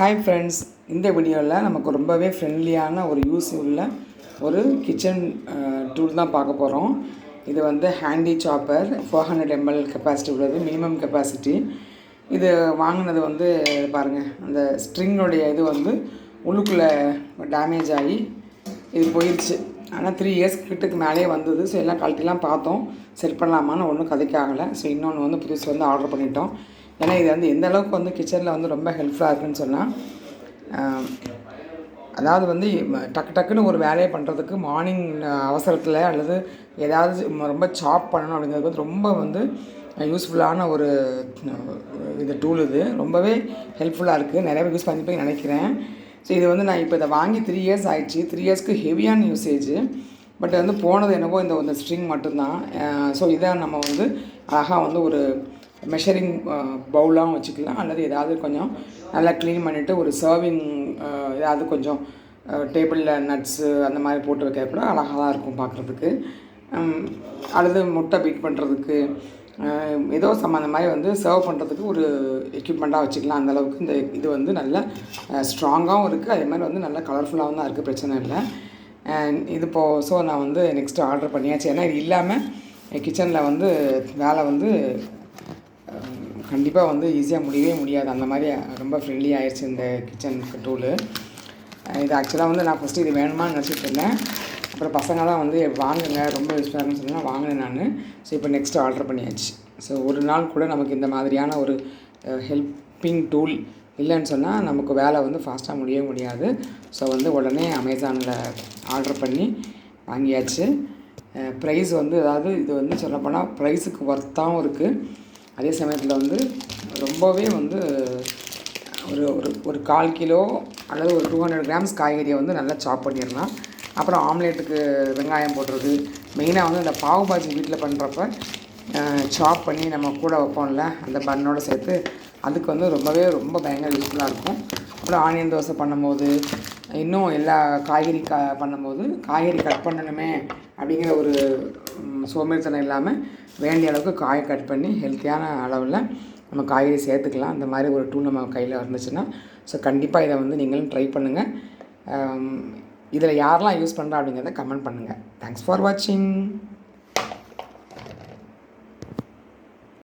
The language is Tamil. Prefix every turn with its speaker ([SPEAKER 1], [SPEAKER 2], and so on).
[SPEAKER 1] ஹாய் ஃப்ரெண்ட்ஸ் இந்த வீடியோவில் நமக்கு ரொம்பவே ஃப்ரெண்ட்லியான ஒரு யூஸ் உள்ள ஒரு கிச்சன் டூல் தான் பார்க்க போகிறோம் இது வந்து handy chopper four hundred ML capacity உள்ளது மினிமம் கெப்பாசிட்டி இது வாங்கினது வந்து பாருங்கள் அந்த ஸ்ட்ரிங்கோடைய இது வந்து உள்ளுக்குள்ளே டேமேஜ் ஆகி இது போயிடுச்சு ஆனால் த்ரீ இயர்ஸ் கிட்டக்கு மேலேயே வந்தது. ஸோ எல்லாம் கழட்டிலாம் பார்த்தோம். செட் பண்ணலாமான்னு ஒன்றும் கதைக்காகலை. ஸோ இன்னொன்று வந்து புதுசு வந்து ஆர்டர் பண்ணிட்டோம். ஏன்னா இது வந்து எந்த அளவுக்கு வந்து கிச்சனில் வந்து ரொம்ப ஹெல்ப்ஃபுல்லாக இருக்குன்னு சொன்னால் அதாவது வந்து டக்கு டக்குன்னு ஒரு வேலையை பண்ணுறதுக்கு மார்னிங் அவசரத்தில் அல்லது ஏதாவது ரொம்ப சாப் பண்ணணும் அப்படிங்கிறது வந்து ரொம்ப வந்து யூஸ்ஃபுல்லான ஒரு இது டூல் இது. ரொம்பவே ஹெல்ப்ஃபுல்லாக இருக்குது நிறைய பேர் யூஸ் பண்ணிப்பேன் நினைக்கிறேன். ஸோ இது வந்து நான் இப்போ இதை வாங்கி த்ரீ இயர்ஸ் ஆயிடுச்சு. த்ரீ இயர்ஸ்க்கு ஹெவியான யூசேஜ் பட் வந்து போனது என்னவோ இந்த இந்த ஸ்ட்ரிங் மட்டும்தான். ஸோ இதை நம்ம வந்து அழகாக வந்து ஒரு மெஷரிங் பவுலாகவும் uh, வச்சுக்கலாம். அல்லது ஏதாவது கொஞ்சம் நல்லா க்ளீன் பண்ணிவிட்டு ஒரு சர்விங் uh, ஏதாவது கொஞ்சம் uh, டேபிளில் நட்ஸு அந்த மாதிரி போட்டு வைக்க கூட அழகாக தான் இருக்கும் பார்க்குறதுக்கு அல்லது முட்டை பீட் பண்ணுறதுக்கு ஏதோ சம்மந்த மாதிரி வந்து சர்வ் பண்ணுறதுக்கு ஒரு எக்யூப்மெண்ட்டாக வச்சுக்கலாம். அந்தளவுக்கு இந்த இது வந்து நல்ல ஸ்ட்ராங்காகவும் இருக்குது அதே மாதிரி வந்து நல்ல கலர்ஃபுல்லாகவும் தான் இருக்குது பிரச்சனை இல்லை. இது இப்போ ஸோ நான் வந்து நெக்ஸ்ட்டு ஆர்டர் பண்ணியாச்சு. ஏன்னா இது இல்லாமல் கிச்சனில் வந்து வேலை வந்து கண்டிப்பாக வந்து ஈஸியாக முடியவே முடியாது. அந்த மாதிரி ரொம்ப ஃப்ரெண்ட்லி ஆயிடுச்சு இந்த கிச்சன் டூலு இது ஆக்சுவலாக வந்து நான் ஃபஸ்ட்டு இது வேணுமான்னு நினச்சிட்டு இருந்தேன். அப்புறம் பசங்க தான் வந்து வாங்குங்க ரொம்ப யூஸ்ஃபுல்லாக இருக்குன்னு வாங்கினேன் நான். ஸோ இப்போ நெக்ஸ்ட் ஆர்டர் பண்ணியாச்சு. ஸோ ஒரு நாள் கூட நமக்கு இந்த மாதிரியான ஒரு ஹெல்ப்பிங் டூல் இல்லைன்னு சொன்னால் நமக்கு வேலை வந்து ஃபாஸ்ட்டாக முடியவே முடியாது. ஸோ வந்து உடனே அமேசானில் ஆர்டர் பண்ணி வாங்கியாச்சு. ப்ரைஸ் வந்து அதாவது இது வந்து சொல்லப்போனால் ப்ரைஸுக்கு ஒர்த்தாகவும் இருக்குது அதே சமயத்தில் வந்து ரொம்பவே வந்து ஒரு ஒரு ஒரு கால் கிலோ அல்லது ஒரு டூ ஹண்ட்ரட் கிராம்ஸ் காய்கறியை வந்து நல்லா சாப் பண்ணிடலாம். அப்புறம் ஆம்லேட்டுக்கு வெங்காயம் போடுறது. மெயினாக வந்து இந்த பாவு பாஜி வீட்டில் பண்ணுறப்ப சாப் பண்ணி நம்ம கூட வைப்போம்ல அந்த பன்னோடு சேர்த்து அதுக்கு வந்து ரொம்பவே ரொம்ப பயங்கர யூஸ்ஃபுல்லாக இருக்கும். அப்புறம் ஆனியன் தோசை பண்ணும்போது இன்னும் எல்லா காய்கறி க பண்ணும்போது காய்கறி கட் பண்ணணுமே அப்படிங்கிற ஒரு சோம்பேறித்தனம் இல்லாமல் வேண்டிய அளவுக்கு காய் கட் பண்ணி ஹெல்த்தியான அளவில் நம்ம காய்கறி சேர்த்துக்கலாம். அந்த மாதிரி ஒரு டூல் நம்ம கையில் இருந்துச்சுன்னா ஸோ கண்டிப்பாக இதை வந்து நீங்களும் ட்ரை பண்ணுங்கள் இதில் யாரெல்லாம் யூஸ் பண்ணுறா அப்படிங்கிறத கமெண்ட் பண்ணுங்கள் தேங்க்ஸ் ஃபார் வாட்சிங்